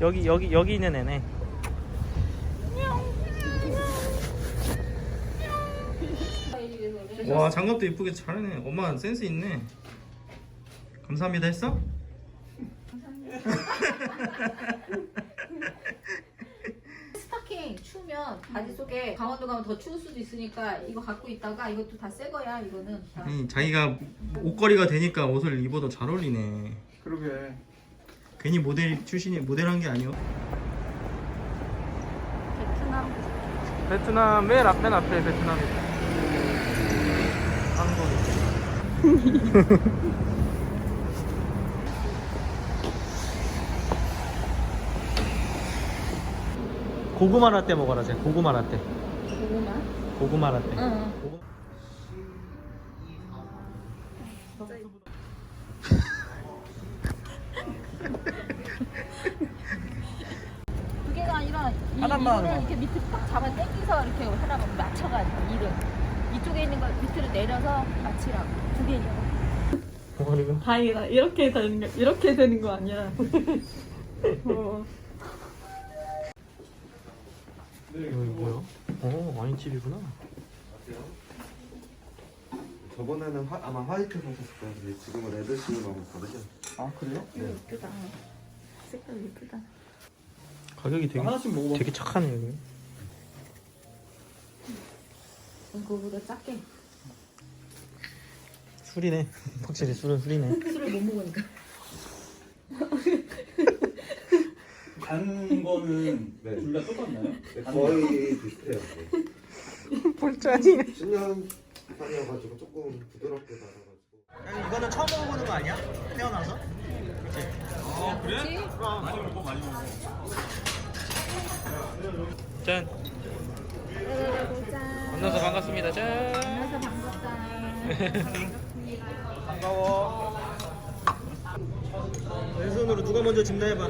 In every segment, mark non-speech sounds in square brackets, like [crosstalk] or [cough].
여기 여기 여기 있는 애네. 와 장갑도 이쁘게 잘하네. 엄마 센스 있네. 감사합니다 했어? 스타킹 추우면 바지 속에 강원도 가면 더 추울 수도 있으니까 이거 갖고 있다가 이것도 다 새 거야 이거는 다. 아니 자기가 옷걸이가 되니까 옷을 입어도 잘 어울리네. 그러게. 괜히 모델 출신이 모델한 게 아니오. 베트남. 베트남 맨 앞, 맨 앞에 베트남이 한국 고구마 라떼 먹어라 쟤. 고구마 라떼. 고구마? 고구마 라떼. 응. 고구- 두 개가 아니라 이, 하나만 하나만. 이렇게 밑에 딱 잡아 당기서 이렇게 하라고 맞춰가지고 이를 이쪽에 있는 걸 밑으로 내려서 맞추라고 두 개니까 뭐가 다행이다. 이렇게 되는 거, 이렇게 되는 거 아니라. 어. 이거 뭐야? 어 와인집이구나 저번에는 화, 아마 화이트 사셨을 거예요. 지금은 레드식으로 하고 있거든요. 아 그래요? 예쁘다. 색깔 예쁘다. 가격이 되게 하나씩 먹어봐. 되게 착하네 여기 그거보다 작게 술이네 확실히 술은 술이네 [laughs] 술을 못 먹으니까 단 거는 네. 둘 다 똑같나요? 네, 거의 비슷해요. 네. 볼짜니 10년 산이어가지고 조금 부드럽게 달아가지고. 이거는 처음 먹어보는 거 아니야? 태어나서? 그렇지? 많이 먹어 많이 먹어. 짠. 만나서 반갑습니다. 짠. 만나서 반갑다 반가워. 왼손으로 누가 먼저 집나 해봐.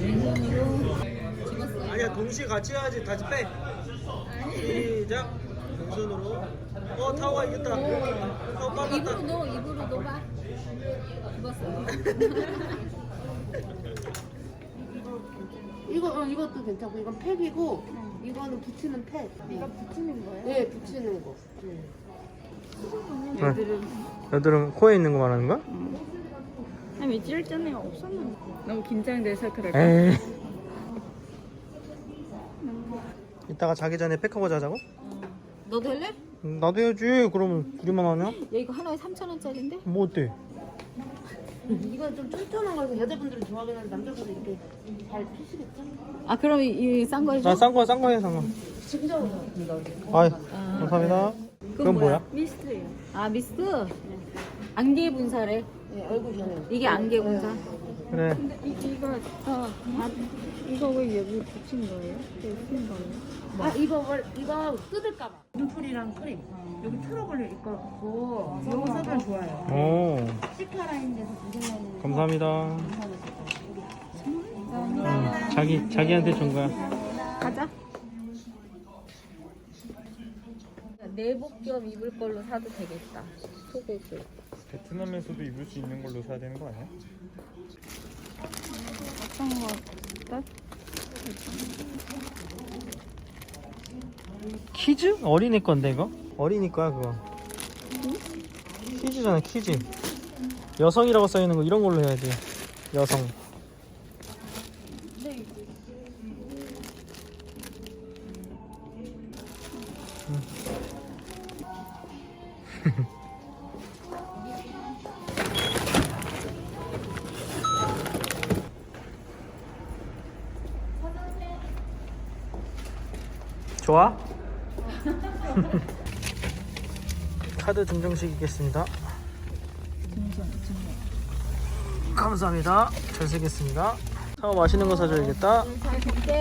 왼손으로 아니야 동시에 같이 해야지. 다시 빼. 시작. 왼손으로. 어 타오가 이겼다. 타오 빨랐다. 입으로 넣어 입으로 넣어봐 집었어요 [laughs] 이거 어, 이것도 괜찮고 이건 팩이고 이거는 붙이는 팩. 이거 붙이는 거예요? 네, 붙이는 거. 네. 얘들은 여드름 코에 있는 거 말하는 거야? 한 며칠 전에 없었는데. 너무 긴장돼서 그럴까? 에이 이따가 자기 전에 팩하고 자자고? 너도 할래? 음, 나도 해야지 그러면 둘이만 하냐? 야 이거 하나에 3,000원짜리인데? 뭐 어때? 이건 좀 쫀쫀한 거라서 여자분들은 좋아하긴 하는데 남자분들 이렇게 잘 피시겠죠? 아 그럼 이싼 거 해줘? 나싼거 싼거해 상관 진짜 아이 감사합니다 그건 뭐야? 미스트예요. 아 미스트? 안개 분사래 네, 얼굴 전에. 이게 안개 분사 그래 근데 이, 이거 어, 아, 이거 왜 여기 붙인 거예요? 여기 쓴 거예요? 아 이거 월 이거 뜯을까 봐. 눈풀이랑 크림. 여기 트러블 있고 이거 써도 좋아요. 오 시카라인 데서 두개 감사합니다. 음, 자기 자기한테 준 거야. 가자. 내복 겸 입을 걸로 사도 되겠다. 속옷을 베트남에서도 입을 수 있는 걸로 사야 되는 거 아니야? 어떤 거 같아? 키즈? 어린이 건데 이거? 어린이 거야 그거. 키즈잖아 키즈 여성이라고 써있는 거 이런 걸로 해야지 여성 [laughs] 좋아? [laughs] 카드 증정식이겠습니다. 감사합니다. 잘 쓰겠습니다. 상어 맛있는 거 사줘야겠다.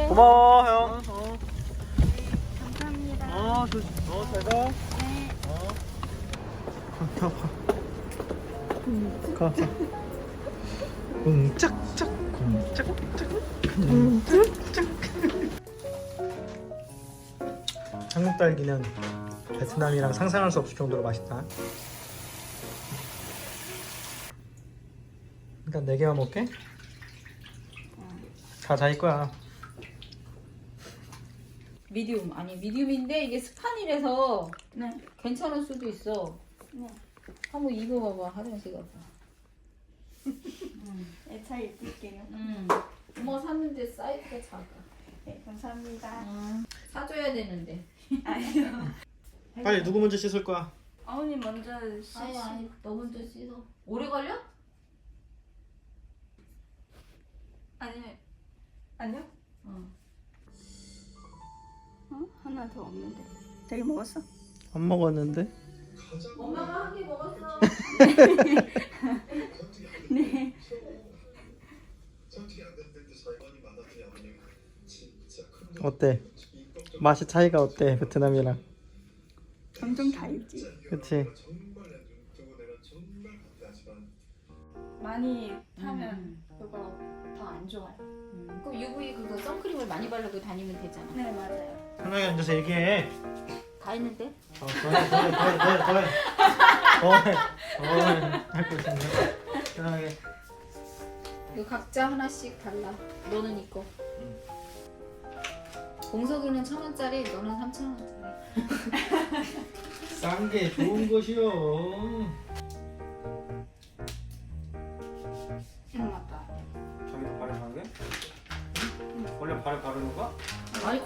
고마워 형. 감사합니다. 어, 조, 어, 잘 가. 어. 가, 가. 가. 웅짝짝, 웅짝짝, 웅짝짝. 한국 딸기는 베트남이랑 상상할 수 없을 정도로 맛있다. 일단 4개만 먹게. 다 자기 거야. 미디움 아니 미디움인데 이게 스판이라서 네. 괜찮을 수도 있어. 네. 한번 입어봐봐 화장실 가서. 네, 잘 입을게요. 음. 뭐 샀는데 사이즈가 작아. 네, 감사합니다. 음. 사줘야 되는데. 아니요. 빨리 누구 먼저 씻을 거야? 어머니 먼저 아니 씻 아니 너 먼저 씻어. 오래 걸려? 아니 아니요? 어. 어? 하나 더 없는데. 자기 먹었어? 안 먹었는데. 엄마가 한 개 먹었어. [laughs] 네. 어때? 맛이 차이가 어때? 베트남이랑. 점점 달지. 그치? 많이 타면 음. 음. 그럼 UV 그거 선크림을 많이 바르고 다니면 되잖아. 네 맞아요. 편하게 앉아서 얘기해. 다 했는데? 어, 더해, 더해, 더해, 더해, 더해. 더해, 더해. 할거 있었네. 편하게. 이거 각자 하나씩 달라. 너는 이거. 공석이는 천 원짜리, 너는 삼천 원짜리. 싼 게 좋은 것이요.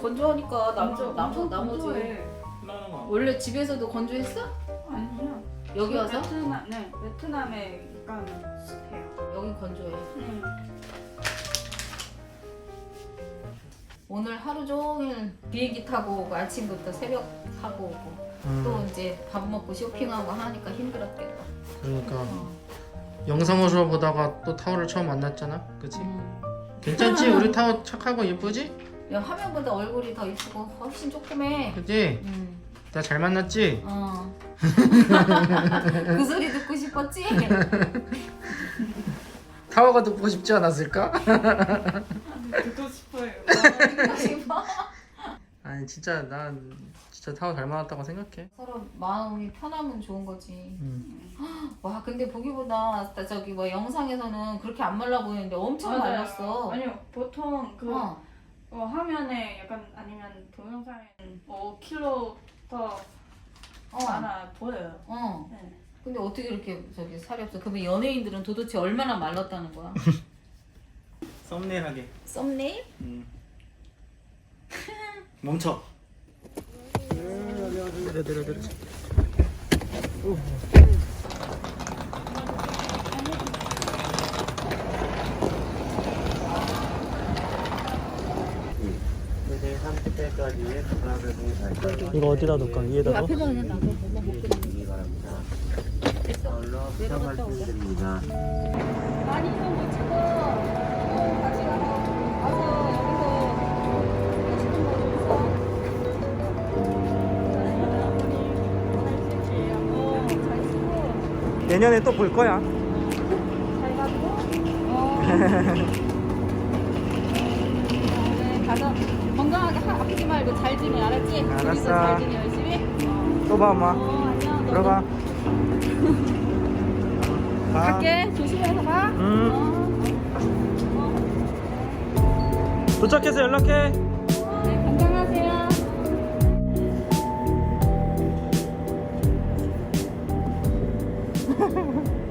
건조하니까 나무 나무 나머지. 나는 거. 원래 집에서도 건조했어? 아니요. 여기 와서? 베트남 네 베트남에 약간 습해요. 여긴 건조해. 네. 오늘 하루 종일 비행기 타고 오고 아침부터 새벽 타고 오고 또 이제 밥 먹고 쇼핑하고 하니까 힘들었겠다. 그러니까 어. 영상으로 보다가 또 타오를 처음 만났잖아. 그치? 음. 괜찮지? 우리 타오 착하고 예쁘지? 야 화면보다 얼굴이 더 이쁘고 훨씬 조그매. 그치? 음. 나 잘 만났지? 어. [laughs] 그 소리 듣고 싶었지? [laughs] 타오가 듣고 싶지 않았을까? 듣고 싶어요. [laughs] 듣고 싶어? 아니 진짜 난 진짜 타오 잘 만났다고 생각해. 서로 마음이 편하면 좋은 거지. 음. [gasps] 와 근데 보기보다 나 저기 뭐 영상에서는 그렇게 안 말라 보이는데 엄청 맞아요. 말랐어. 아니요 보통 그 어. 어, 화면에 약간 아니면 동영상에 5kg 더 어. 많아 보여요. 어. 네. 근데 어떻게 이렇게 저기 살이 없어? 그러면 연예인들은 도대체 얼마나 말랐다는 거야? [laughs] 썸네일 하게. 썸네일? 음. 멈춰. 이거 어디다 놓을까? 위에다 넣어? 앞에다 그냥 놔둬. 엄마 못 끓여. 많이 좀못 찍어. 어, 같이 가서 와서 여기서 맛있는 거좀 사. 내년에 또 볼 거야. 잘 가지고 어. [laughs] 네, 가서 바뀌지 말고 잘 지내 알았지? 알았어. 잘 지내 열심히 또 봐, 엄마. 어 안녕 들어가. 가. [laughs] 갈게 조심해서 가 응. 어, 어. 도착해서 연락해. 어, 네 건강하세요 [laughs]